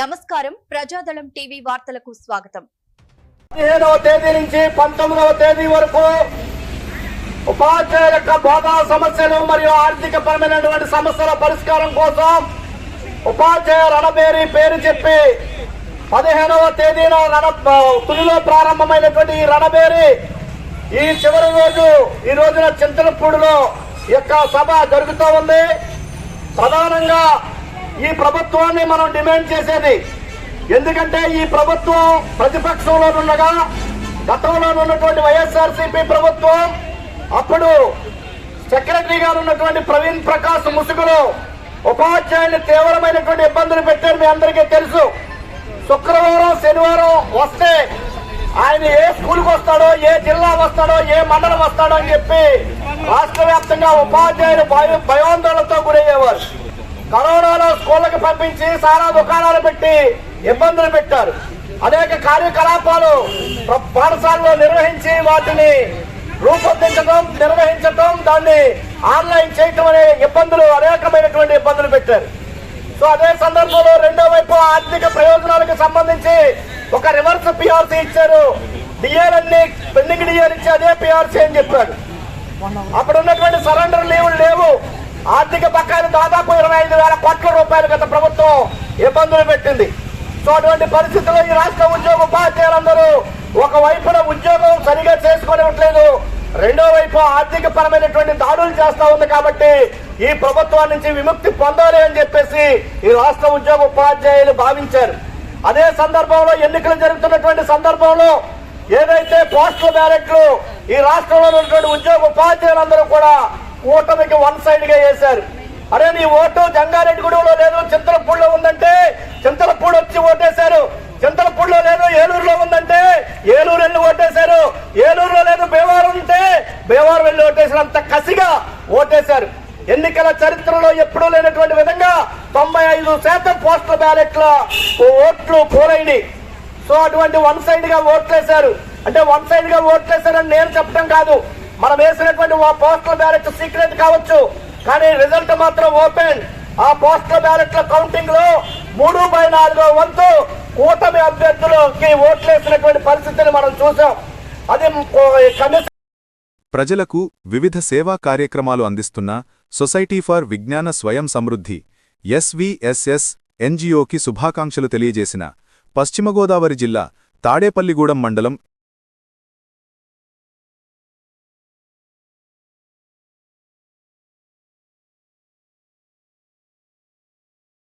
నమస్కారం. ప్రజాదళం టీవీ వార్తలకు స్వాగతం. పదిహేనవ తేదీ నుంచి పంతొమ్మిదవ తేదీ వరకు ఉపాధ్యాయుల యొక్క బోధనా సమస్యలు మరియు ఆర్థిక పరమైనటువంటి సమస్యల పరిష్కారం కోసం ఉపాధ్యాయ రణబేరి పేరు చెప్పి పదిహేనవ తేదీన రణ తులిలో ప్రారంభమైనటువంటి ఈ రణబేరి ఈ చివరి రోజు ఈ రోజున చింతలపూడిలో యొక్క సభ జరుగుతూ ఉంది. ప్రధానంగా ఈ ప్రభుత్వాన్ని మనం డిమాండ్ చేసేది. ఎందుకంటే ఈ ప్రభుత్వం ప్రతిపక్షంలో ఉండగా గతంలో ఉన్నటువంటి వైఎస్ఆర్సీపీ ప్రభుత్వం అప్పుడు సెక్రటరీ గారు ఉన్నటువంటి ప్రవీణ్ ప్రకాష్ ముసుగులో ఉపాధ్యాయులు తీవ్రమైనటువంటి ఇబ్బందులు పెట్టారు మీ అందరికీ తెలుసు. శుక్రవారం శనివారం వస్తే ఆయన ఏ స్కూల్కి వస్తాడో ఏ జిల్లా వస్తాడో ఏ మండలం వస్తాడో అని చెప్పి రాష్ట్ర వ్యాప్తంగా ఉపాధ్యాయులు భయోందోళనతో భయాందోళనతో గురయ్యేవారు. కరోనా పంపించి సారా దుకాణాలు పెట్టి ఇబ్బందులు పెట్టారు. అనేక కార్యకలాపాలు పాఠశాలలో నిర్వహించి వాటిని రూపొందించడం నిర్వహించడం దాన్ని ఆన్లైన్ చేయటం అనే ఇబ్బందులు అనేకమైనటువంటి ఇబ్బందులు పెట్టారు. సో అదే సందర్భంలో రెండో వైపు ఆర్థిక ప్రయోజనాలకు సంబంధించి ఒక రివర్స్ పిఆర్సీ ఇచ్చారు. డిఏలన్నీ పెండింగ్ డిఏలు ఇచ్చి అదే పిఆర్సీ అని చెప్పాడు అప్పుడు ఉన్నటువంటి సరెండర్ లీవులు లేవు. ఆర్థిక పక్కాన్ని దాదాపు ఇరవై ఐదు వేల కోట్ల రూపాయలు గత ప్రభుత్వం ఇబ్బందులు పెట్టింది. సో అటువంటి పరిస్థితుల్లో ఈ రాష్ట్ర ఉద్యోగ ఉపాధ్యాయులందరూ ఒక వైపున ఉద్యోగం సరిగా చేసుకోనివ్వట్లేదు రెండో వైపు ఆర్థిక పరమైనటువంటి దాడులు చేస్తూ ఉంది కాబట్టి ఈ ప్రభుత్వం నుంచి విముక్తి పొందాలి అని చెప్పేసి ఈ రాష్ట్ర ఉద్యోగ ఉపాధ్యాయులు భావించారు. అదే సందర్భంలో ఎన్నికలు జరుగుతున్నటువంటి సందర్భంలో ఏదైతే పోస్టల్ బ్యాలెట్లు ఈ రాష్ట్రంలో ఉన్నటువంటి ఉద్యోగ ఉపాధ్యాయులందరూ కూడా కూటమికి వన్ సైడ్గా వేశారు. అరే నీ ఓటు జంగారెడ్డిగూడెంలో లేదు చింతలపూడిలో ఉందంటే చింతలపూడి వచ్చి ఓటేశారు. చింతలపూడిలో లేదు ఏలూరులో ఉందంటే ఏలూరు వెళ్ళి ఓటేశారు. ఏలూరులో లేదు భీమవరం ఉంటే భీమవరం వెళ్ళి ఓటేసినంత కసిగా ఓటేశారు. ఎన్నికల చరిత్రలో ఎప్పుడూ లేనటువంటి విధంగా తొంభై ఐదు శాతం పోస్టల్ బ్యాలెట్ల ఓట్లు పోరైనవి సో అటువంటి వన్ సైడ్గా ఓట్లేశారు. అంటే వన్ సైడ్గా ఓట్లేశారని నేను చెప్పడం కాదు. మనం వేసినటువంటి పోస్టల్ బ్యాలెట్ సీక్రెట్ కావచ్చు కానీ రిజల్ట్ మాత్రం ఓపెన్ ఆ పోస్టల్ బ్యాలెట్ల కౌంటింగ్లో మూడు బై నాలుగో వంతు కూటమి అభ్యర్థులకి ఓట్లేసినటువంటి పరిస్థితిని మనం చూసాం. అది కమిషన్ ప్రజలకు వివిధ సేవా కార్యక్రమాలు అందిస్తున్న సొసైటీ ఫర్ విజ్ఞాన స్వయం సమృద్ధి ఎస్విఎస్ఎస్ ఎన్జిఓకి శుభాకాంక్షలు తెలియజేసిన పశ్చిమ గోదావరి జిల్లా తాడేపల్లిగూడెం మండలం